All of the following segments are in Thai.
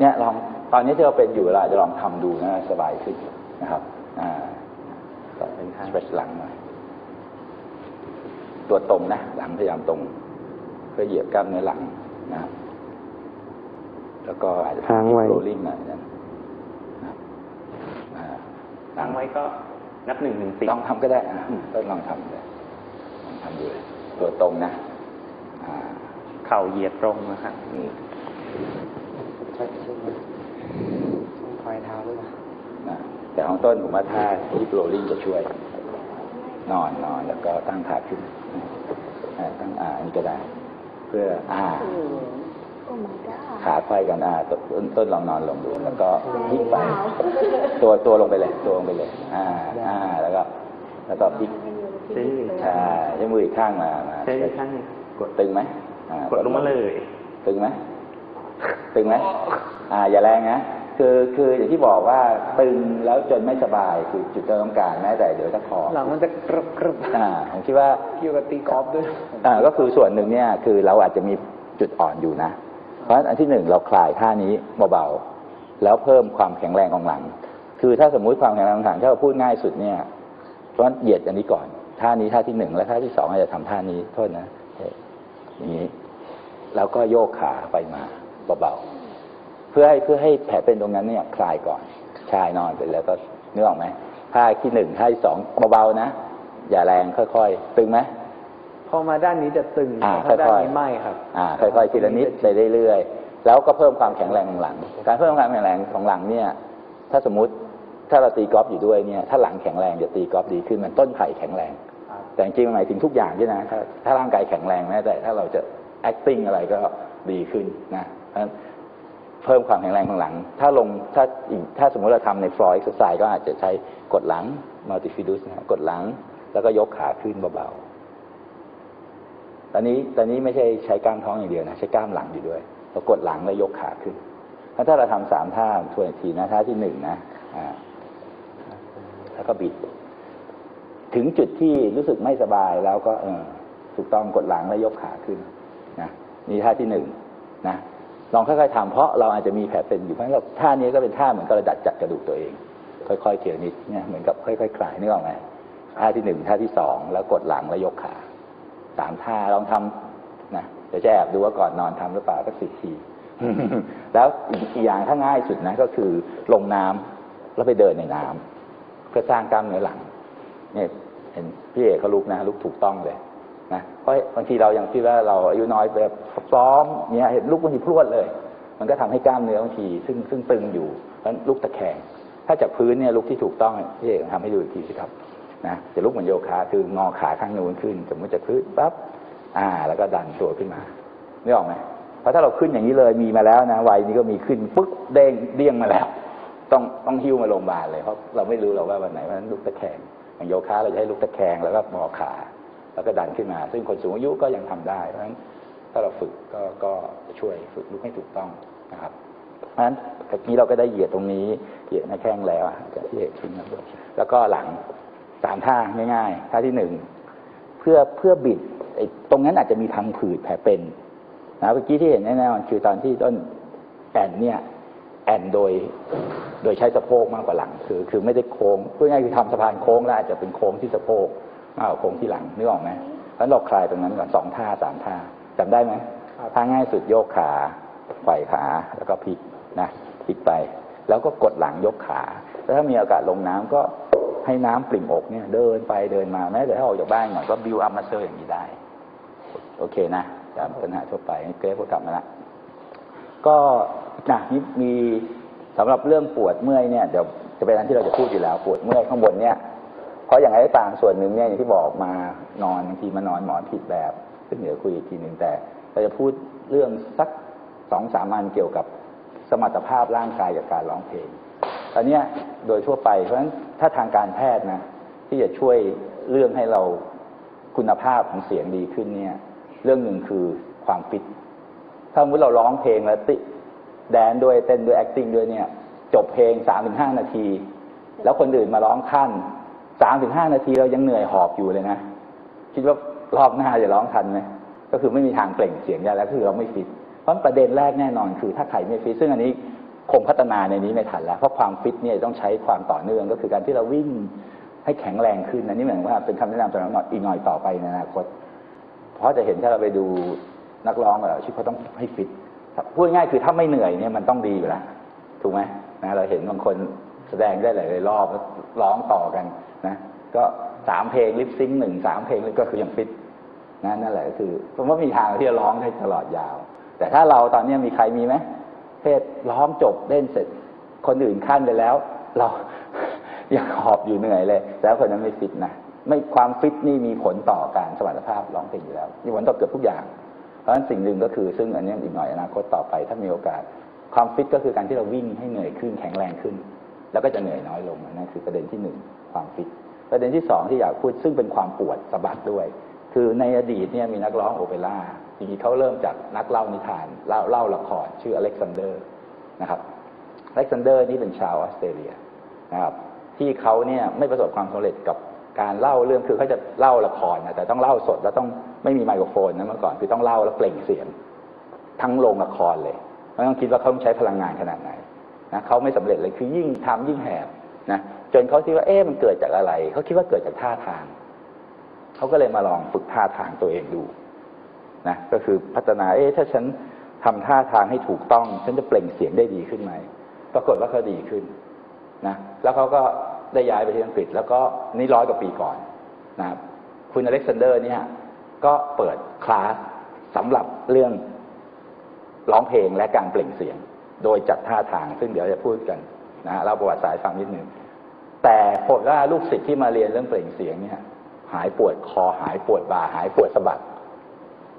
เนี่ยลองตอนนี้ที่เราเป็นอยู่เราอาจจะลองทำดูนะสบายขึ้นนะครับอ่าก็เป็น stretch หลังหน่อยตัวตรงนะ หลังพยายามตรง เพื่อเหยียบกล้ามเนื้อหลังนะครับแล้วก็อาจจะค้างไว้โรลลิ่งหน่อยนะนะครับอ่าหลัตั้งงไว้ก็นับหนึ่งถึงสิบลองทำก็ได้นะต้นลองทำเลยลองทำดูเลยตัวตรงนะอ่าเข่าเหยียดตรงนะครับ นี่ใช่ใช่ไหมต้องคอยเท้าด้วยป่ะนะแต่ของต้นผมว่าถ้าฮิปโรลลิ่งจะช่วย นอนนอนแล้วก็ตั้งขาขึ้นอ่าตั้งอ่าอันนี้ก็ได้ เพื่ออ่า Oh my god ขาไขว้กันอ่าต้นต้นลองนอนลงดูแล้วก็พลิกไป ตัวตัวลงไปเลย ตัวลงไปเลย อ่า อ่า แล้วก็ แล้วก็พลิกใช้มือใช่ใช้มืออีกข้างมามาใช้มือข้างกดตึงไหมอ่ากดลงมาเลย ตึงไหม ตึงไหมอ่าอย่าแรงนะคือคืออย่างที่บอกว่าตึงแล้วจนไม่สบายคือจุดที่เราต้องการแม้แต่เดี๋ยวจะคอหลังมันจะกรึบกรึบอ่าผมคิดว่าเกี่ยวกับตีกอล์ฟด้วยอ่าก็คือส่วนหนึ่งเนี่ยคือเราอาจจะมีจุดอ่อนอยู่นะ เพราะฉะนั้นอันที่หนึ่งเราคลายท่านี้เบาๆแล้วเพิ่มความแข็งแรงของหลัง คือถ้าสมมุติความแข็งแรงของหลังถ้าเราพูดง่ายสุดเนี่ยเพราะฉะนั้นเหยียดอันนี้ก่อนท่านี้ท่าที่หนึ่งและท่าที่สองอาจจะทำท่านี้โทษนะเอ่ออย่างนี้แล้วก็โยกขาไปมา เบาๆ เพื่อให้เพื่อให้แผลเป็นตรงนั้นเนี่ยคลายก่อนชายนอนไปแล้วก็นึกออกไหมท่าที่หนึ่งท่าที่สองเบาๆนะ อย่าแรงค่อยๆ ตึงไหมพอมาด้านนี้จะตึงอ่าถ้าด้านค่อยๆนี้ไม่ครับ อ่า ค่อยๆทีละนิดไปเรื่อยๆ แล้วก็เพิ่มความแข็งแรงของหลัง การเพิ่มความแข็งแรงของหลังเนี่ย ถ้าสมมุติถ้าเราตีกอล์ฟอยู่ด้วยเนี่ย ถ้าหลังแข็งแรงจะตีกอล์ฟดีขึ้นมันต้นไผ่แข็งแรงครับแต่จริงๆมันหมายถึงทุกอย่างด้วยนะ ถ้าถ้าร่างกายแข็งแรงแม้แต่ถ้าเราจะ acting อะไรก็ดีขึ้นนะ เพิ่มความแข็งแรงของหลัง ถ้าลงถ้าอีกถ้าสมมติเราทำใน floor exercise ก็อาจจะใช้กดหลัง multifidus นะกดหลัง แล้วก็ยกขาขึ้นเบาๆ ตอนนี้ตอนนี้ไม่ใช่ใช้กล้ามท้องอย่างเดียวนะ ใช้กล้ามหลังอยู่ด้วยเรากดหลังแล้วยกขาขึ้นแล้วถ้าเราทำสามท่าทวนอีกทีนะท่าที่หนึ่งนะอ่าแล้วก็บิด ถึงจุดที่รู้สึกไม่สบายแล้วก็เออถูกต้องกดหลังแล้วยกขาขึ้นนะนี่ท่าที่หนึ่งนะ ลองค่อยๆทำเพราะเราอาจจะมีแผลเป็นอยู่เพราะฉะนั้นเราท่านี้ก็เป็นท่าเหมือนกับเราดัดจัดกระดูกตัวเอง ค่อยๆเทียนิดเนี่ยเหมือนกับค่อยๆคลายนึกออกไหมท่าที่หนึ่งท่าที่สองแล้วกดหลังแล้วยกขาสามท่าลองทำนะเดี๋ยวจะแอบดูว่าก่อนนอนทำหรือเปล่าก็สิบทีแล้วอีกอย่างถ้าง่ายสุดนะก็คือลงน้ำแล้วไปเดินในน้ำเพื่อสร้างกล้ามเนื้อหลังเนี่ยเห็นพี่เอกเขาลุกนะลุกถูกต้องเลย ราะบางทีเรายังคิดว่าเราอายุน้อยแบบซ้อมเนี่ยเห็นลุกบางทีพรวดเลย มันก็ทำให้กล้ามเนื้อบางทีซึ่งซึ่งตึงอยู่เพราะนั่นลุกตะแคงถ้าจากพื้นเนี่ยลุกที่ถูกต้องพี่เอกทำให้ดูอีกทีสิครับนะจะลุกเหมือนโยคะคืองอขาข้างนู้นขึ้นสมมติจากพื้นปั๊บอ่า แล้วก็ดันตัวขึ้นมาไม่ออกไหมเพราะถ้าเราขึ้นอย่างนี้เลยมีมาแล้วนะวัยนี้ก็มีขึ้นปึ๊กเด้งเดี้ยงมาแล้ว ต้องต้องหิ้วมาโรงพยาบาลเลยเพราะเราไม่รู้หรอกว่าวันไหนวันนั้นลุกตะแคงอย่างโยคะเราจะให้ลุกตะแคงแล้วก็งอขา แล้วก็ดันขึ้นมา ซึ่งคนสูงอายุก็ยังทำได้ เพราะฉะนั้นถ้าเราฝึกก็ก็ช่วยฝึกลุกให้ถูกต้องนะครับเพราะฉะนั้นตะกี้เราก็ได้เหยียดตรงนี้เหยียดหน้าแข้งแล้วอะจะที่เอกทิ้งนะครับแล้วก็หลังสามท่าง่ายๆท่าที่หนึ่งเพื่อเพื่อบิดตรงนั้นอาจจะมีพังผืดแผลเป็นนะเมื่อกี้ที่เห็นแน่ๆคือตอนที่ต้นแอนเนี่ยแอนโดยโดยใช้สะโพกมากกว่าหลัง คือ คือไม่ได้โค้งพูดง่ายคือทำสะพานโค้งแล้วอาจจะเป็นโค้งที่สะโพก มากกว่าโค้งที่หลังนึกออกไหมเพราะฉะนั้นเราคลายตรงนั้นก่อนสองท่าสามท่าจำได้ไหมครับท่าง่ายสุดโยกขาไขว่ขาแล้วก็พลิกนะพลิกไป แล้วก็กดหลังยกขา แล้วถ้ามีอากาศลงน้ำก็ให้น้ำปริ่มอกเนี่ย เดินไปเดินมาแม้แต่ถ้าออกจากบ้านหน่อยก็บิวอัพมาเซอร์อย่างนี้ได้ โอเคนะตามปัญหาทั่วไปเกรฟก็กลับมาละก็นะนี่มีสำหรับเรื่องปวดเมื่อยเนี่ยเดี๋ยวจะเป็นอันที่เราจะพูดอยู่แล้ว ปวดเมื่อยข้างบนเนี่ย เพราะอย่างไรก็ตามส่วนหนึ่งเนี่ยอย่างที่บอกมานอนบางทีมานอนหมอนผิดแบบ ซึ่งเดี๋ยวคุยอีกทีหนึ่งแต่เราจะพูดเรื่องสักสองสามอันเกี่ยวกับสมรรถภาพร่างกายกับการร้องเพลงตอนนี้โดยทั่วไปเพราะฉะนั้นถ้าทางการแพทย์นะที่จะช่วยเรื่องให้เราคุณภาพของเสียงดีขึ้นเนี่ย เรื่องหนึ่งคือความฟิต ถ้าสมมติเราร้องเพลงแล้วติแดนด้วยเต้นด้วย acting ด้วยเนี่ย จบเพลงสามถึงห้านาที แล้วคนอื่นมาร้องขั้น สามถึงห้านาทีเรายังเหนื่อยหอบอยู่เลยนะ คิดว่ารอบหน้าจะร้องทันไหมก็คือไม่มีทางเปล่งเสียงได้แล้วคือเราไม่ฟิต เพราะประเด็นแรกแน่นอนคือถ้าใครไม่ฟิต ซึ่งอันนี้คงพัฒนาในนี้ไม่ทันแล้ว เพราะความฟิตเนี่ยต้องใช้ความต่อเนื่องก็คือการที่เราวิ่งให้แข็งแรงขึ้นอันนี้เหมือนว่าเป็นคำแนะนำสำหรับอีกหน่อยต่อไปในอนาคต เพราะจะเห็นถ้าเราไปดูนักร้องแบบอชีพเขาต้องให้ฟิตพูดง่ายคือถ้าไม่เหนื่อยเนี่ยมันต้องดีอยู่แล้วถูกไหมนะเราเห็นบางคน แสดงได้หลายๆรอบแล้วร้องต่อกันนะ ก็สามเพลงลิปซิงค์หนึ่งสามเพลงก็คือยังฟิตนะนั่นแหละก็คือผมว่ามีทางที่จะร้องได้ตลอดยาว แต่ถ้าเราตอนนี้มีใครมีไหมเพศร้องจบเล่นเสร็จ คนอื่นขั้นไปแล้ว เรายังหอบอยู่เหนื่อยเลย แล้วคนนั้นไม่ฟิตนะไม่ความฟิตนี่มีผลต่อการสมรรถภาพร้องเพลงอยู่แล้วมีผลต่อเกือบทุกอย่าง เพราะฉะนั้นสิ่งหนึ่งก็คือ ซึ่งอันนี้อีกหน่อยอนาคตต่อไปถ้ามีโอกาส ความฟิตก็คือการที่เราวิ่งให้เหนื่อยขึ้นแข็งแรงขึ้น แล้วก็จะเหนื่อยน้อยลงนั่นคือประเด็นที่หนึ่งความฟิตประเด็นที่สองที่อยากพูดซึ่งเป็นความปวดสะบักด้วย คือในอดีตเนี่ยมีนักร้องโอเปร่าจริงๆเขาเริ่มจากนักเล่านิทานเล่าเล่าละครชื่ออเล็กซานเดอร์นะครับอเล็กซานเดอร์นี่เป็นชาวออสเตรเลียนะครับที่เขาเนี่ยไม่ประสบความสำเร็จกับการเล่าเรื่องคือเขาจะเล่าละครนะแต่ต้องเล่าสดแล้วต้องไม่มีไมโครโฟนนะเมื่อก่อนคือต้องเล่าแล้วเปล่งเสียง ทั้งโรงละครเลยไม่ต้องคิดว่าเขาต้องใช้พลังงานขนาดไหน นะเขาไม่สำเร็จเลยคือยิ่งทำยิ่งแหบนะจนเขาคิดว่าเอ๊ะมันเกิดจากอะไร เขาคิดว่าเกิดจากท่าทาง เขาก็เลยมาลองฝึกท่าทางตัวเองดูนะก็คือพัฒนาเอ๊ะถ้าฉันทำท่าทางให้ถูกต้อง ฉันจะเปล่งเสียงได้ดีขึ้นไหมปรากฏว่าเขาดีขึ้นนะแล้วเขาก็ได้ย้ายไปที่อังกฤษ แล้วก็นี่ร้อยกว่าปีก่อนนะครับคุณอเล็กซานเดอร์เนี่ยก็เปิดคลาสสำหรับเรื่องร้องเพลงและการเปล่งเสียง โดยจัดท่าทาง ซึ่งเดี๋ยวจะพูดกันนะฮะเราประวัติศาสตร์ฟังนิดหนึ่งแต่ผลว่าลูกศิษย์ที่มาเรียนเรื่องเปล่งเสียงเนี่ยหายปวดคอหายปวดบ่า หายปวดสะบัก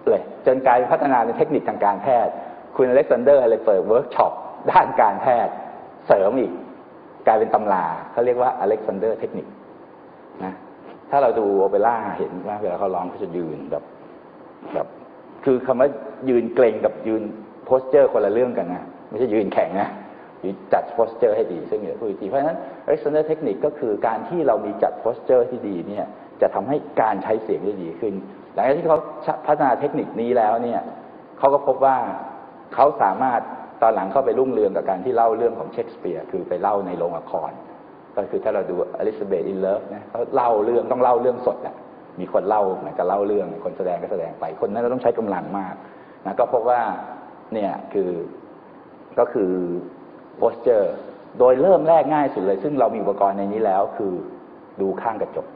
เลยจนกลายพัฒนาเป็นเทคนิคทางการแพทย์ คุณอเล็กซานเดอร์เลยเปิดเวิร์กช็อปด้านการแพทย์เสริมอีก กลายเป็นตำราเขาเรียกว่าอเล็กซานเดอร์เทคนิคนะถ้าเราดูโอเปร่าเห็นว่าเวลาเขาร้องเขาจะยืนแบบแบบ คือคำว่ายืนเกรงกับยืนโพสเจอร์คนละเรื่องกันนะ ไม่ใช่ยืนแข็งนะยืนจัดโพสเจอร์ให้ดีซึ่งเดี๋ยวพูดอีกทีเพราะฉะนั้นเล็กซานเดอร์เทคนิคก็คือการที่เรามีจัดโพสเจอร์ที่ดีเนี่ยจะทำให้การใช้เสียงได้ดีขึ้น หลังจากที่เขาพัฒนาเทคนิคนี้แล้วเนี่ยเขาก็พบว่าเขาสามารถตอนหลังเข้าไปรุ่งเรืองกับการที่เล่าเรื่องของเชคสเปียร์คือไปเล่าในโรงละคร ก็คือถ้าเราดูอลิซาเบธอินเลิฟนะเขาเล่าเรื่องต้องเล่าเรื่องสดอะมีคนเล่าเหมือนกับเล่าเรื่องคนแสดงก็แสดงไปคนนั้นก็ต้องใช้กำลังมากนะก็พบว่าเนี่ยคือ ก็คือโพสเจอร์โดยเริ่มแรกง่ายสุดเลย ซึ่งเรามีอุปกรณ์ในนี้แล้ว คือดูข้างกระจก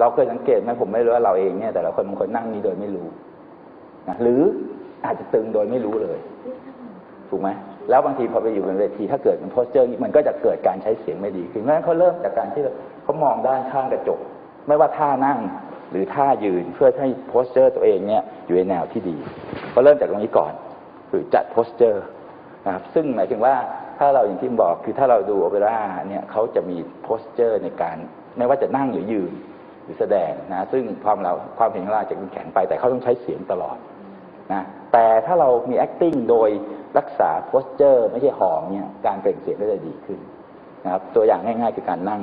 เราเคยสังเกตไหมผมไม่รู้ว่าเราเองเนี่ย แต่ละคนบางคนนั่งนี้โดยไม่รู้นะหรืออาจจะตึงโดยไม่รู้เลย ถูกไหมแล้วบางทีพอไปอยู่บนเวที ถ้าเกิดเป็นโพสเจอร์มันก็จะเกิดการใช้เสียงไม่ดีขึ้นเพราะฉะนั้นเขาเริ่มจากการที่เขามองด้านข้างกระจก ไม่ว่าท่านั่งหรือท่ายืนเพื่อให้โพสเจอร์ตัวเองเนี่ยอยู่ในแนวที่ดีเขาเริ่มจากตรงนี้ก่อน คือจัดโพสเจอร์ นะครับซึ่งหมายถึงว่าถ้าเราอย่างที่บอกคือถ้าเราดูโอเปร่าเนี่ยเขาจะมีโพสเจอร์ในการไม่ว่าจะนั่งหรือยืนหรือแสดงนะซึ่งความเราความเห็นของเราจะแข็งไป แต่เขาต้องใช้เสียงตลอดนะแต่ถ้าเรามี acting โดยรักษาโพสเจอร์ไม่ใช่หอมเนี่ยการเปล่งเสียงก็จะดีขึ้นนะครับตัวอย่างง่ายๆคือการนั่ง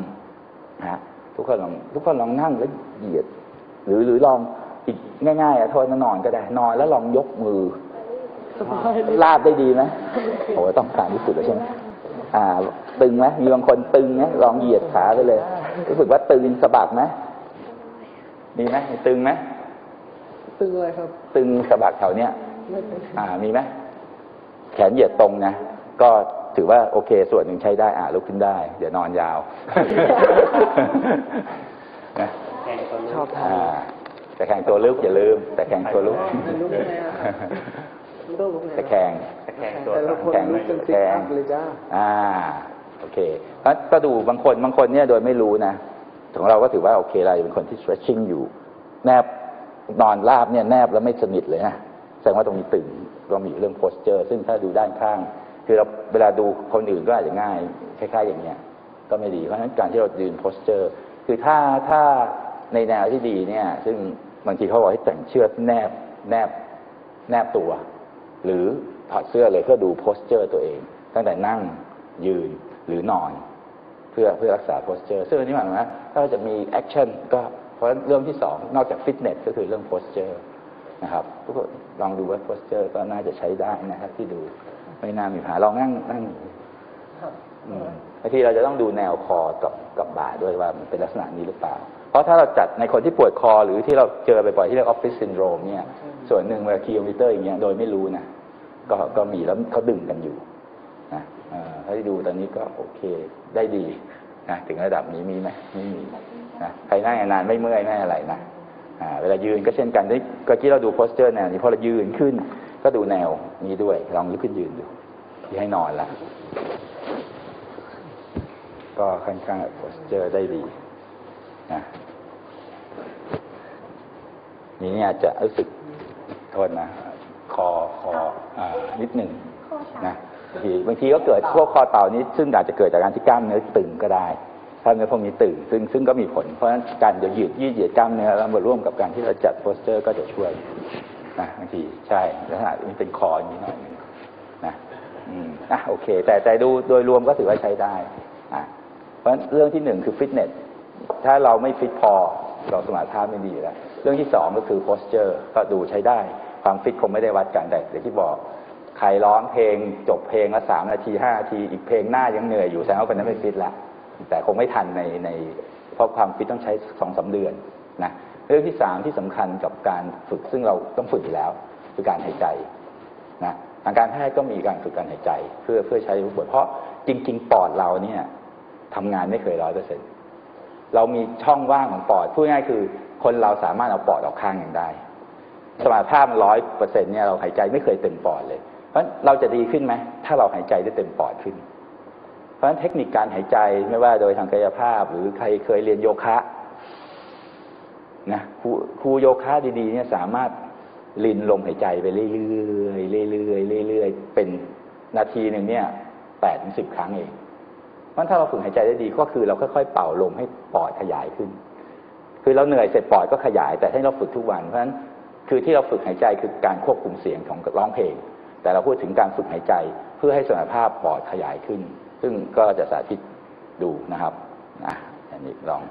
นะทุกคนลองทุกคนลองนั่งแล้วเหยียด หรือหรือลองอีกง่ายๆอะโทษนนอนก็ได้นอนแล้วลองยกมือ ลาบได้ดีไหมโอ้ยต้องการที่สุดเลยใช่ไหมอ่า ตึงไหมมีบางคนตึงไหมลองเหยียดขาไปเลย รู้สึกว่าตึงสะบักไหมมีไหมมีตึงไหมตึงอะไรครับ ตึงสะบักแถวเนี้ยไม่เป็นอ่ามีไหมแขนเหยียดตรงนะก็ถือว่าโอเค ส่วนหนึ่งใช้ได้ อ่าลุกขึ้นได้ เดี๋ยวนอนยาวนะแข่งตัวชอบทอ่าแต่แข่งตัวลึกอย่าลืม แต่แข่งตัวลึกำลุกยังไงอะไม่ต้องลุกไงแต่แข่งตะแคงตัวแต่ละคนแข็งลุกจนซิกอัพเลยจ้าอ่าโอเคก็ก็ดูบางคนบางคนเนี่ยโดยไม่รู้นะของเราก็ถือว่าโอเคเราเป็นคนที่ stretching อยู่ แนบนอนราบเนี่ยแนบแล้วไม่สนิทเลยนะแสดงว่าตรงนี้ตึงก็มีเรื่อง posture ซึ่งถ้าดูด้านข้าง คือเราเวลาดูคนอื่นก็อาจจะง่ายคล้ายๆอย่างเงี้ยก็ไม่ดีเพราะฉะนั้นการที่เรายืน posture คือถ้าถ้าในแนวที่ดีเนี่ย ซึ่งบางทีเขาบอกให้แต่งเชือกแนบแนบแนบตัว หรือถอดเสื้อเลยเพื่อดู posture ตัวเอง ตั้งแต่นั่งยืนหรือนอน เพื่อเพื่อรักษา posture ซึ่งอันนี้หมายความว่าถ้าเราจะมี action ก็เพราะเรื่องที่สองนอกจาก fitness ก็คือเรื่อง posture นะครับทุกคนลองดูว่า posture ก็น่าจะใช้ได้นะครับ ที่ดูไม่น่ามีปัญหาลองนั่งนั่งอืมบางทีเราจะต้องดูแนวคอกับกับบ่าด้วยว่ามันเป็นลักษณะนี้หรือเปล่า เพราะถ้าเราจัดในคนที่ปวดคอหรือที่เราเจอบ่อยๆที่เรียกออฟฟิศซินโดรมเนี่ย ส่วนหนึ่งเวลาคิโลมิเตอร์อย่างเงี้ยโดยไม่รู้นะก็ก็มีแล้วเขาดึงกันอยู่นะถ้าที่ดูตอนนี้ก็โอเคได้ดีนะถึงระดับนี้มีไหมไม่มีนะใครนั่งนานไม่เมื่อยไม่อะไรนะอ่าเวลายืนก็เช่นกันที่เมื่อกี้เราดูโพสเจอร์แนวนี้พอเรายืนขึ้น ก็ดูแนวนี้ด้วย ลองลุกขึ้นยืนดูที่ให้นอนละก็ค่อนข้างโพสเจอร์ได้ดีนะนี่เนี่ยอาจจะรู้สึก โทษนะคอคออ่านิดหนึ่งข้อสามนะบางทีบางทีก็เกิดพวกคอเต่านี้ ซึ่งอาจจะเกิดจากการที่กล้ามเนื้อตึงก็ได้กล้ามเนื้อพวกนี้ตึงซึ่งซึ่งก็มีผลเพราะฉะนั้นการจะยืดยืดเหยียดกล้ามเนื้อแล้วมาร่วมกับการที่เราจัดโพสเจอร์ก็จะช่วยนะบางทีใช่ลักษณะนี้เป็นคออย่างนี้หน่อยหนึ่งนะอืมอะโอเค แต่แต่ดูโดยรวมก็ถือว่าใช้ได้อะเพราะฉะนั้นเรื่องที่หนึ่งคือฟิตเนสถ้าเราไม่ฟิตพอเราสมรรถภาพไม่ดีแล้ว เรื่องที่สองก็คือโพสเจอร์ก็ดูใช้ได้ ความฟิตคงไม่ได้วัดกันแต่อย่างที่บอกใครร้องเพลงจบเพลงละสามนาทีห้านาที อีกเพลงหน้ายังเหนื่อยอยู่แสดงว่าคนนั้นไม่ฟิตละแต่คงไม่ทันในในเพราะความฟิตต้องใช้สองสาเดือนนะเรื่องที่สามที่สำคัญกับการฝึกซึ่งเราต้องฝึกอยู่แล้ว คือการหายใจนะทางการแพทย์ก็มีการฝึกการหายใจ เพื่อเพื่อใช้บทเพราะจริง ๆ ปอดเราเนี่ยทำงานไม่เคยร้อยเปอร์เซ็น เรามีช่องว่างของปอดพูดง่ายคือ คนเราสามารถเอาปอดออกข้างหนึ่งได้ สมรรถภาพร้อยเปอร์เซ็นเนี่ยเราหายใจไม่เคยเต็มปอดเลย เพราะฉะนั้นเราจะดีขึ้นไหมถ้าเราหายใจได้เต็มปอดขึ้น เพราะฉะนั้นเทคนิคการหายใจไม่ว่าโดยทางกายภาพ หรือใครเคยเรียนโยคะนะครูครูโยคะดีๆเนี่ยสามารถลินลมหายใจไปเรื่อยๆเรื่อยๆเรื่อยๆเป็นนาทีหนึ่งเนี่ยแปดถึงสิบครั้งเอง เพราะถ้าเราฝึกหายใจได้ดีก็คือเราค่อยๆเป่าลมให้ปอดขยายขึ้น คือเราเหนื่อยเสร็จปอดก็ขยาย แต่ให้เราฝึกทุกวันเพราะฉะนั้นคือที่เราฝึกหายใจคือการควบคุมเสียงของร้องเพลง แต่เราพูดถึงการฝึกหายใจเพื่อให้สมรรถภาพปอดขยายขึ้น ซึ่งก็จะสาธิตดูนะครับนะอันนี้ลอง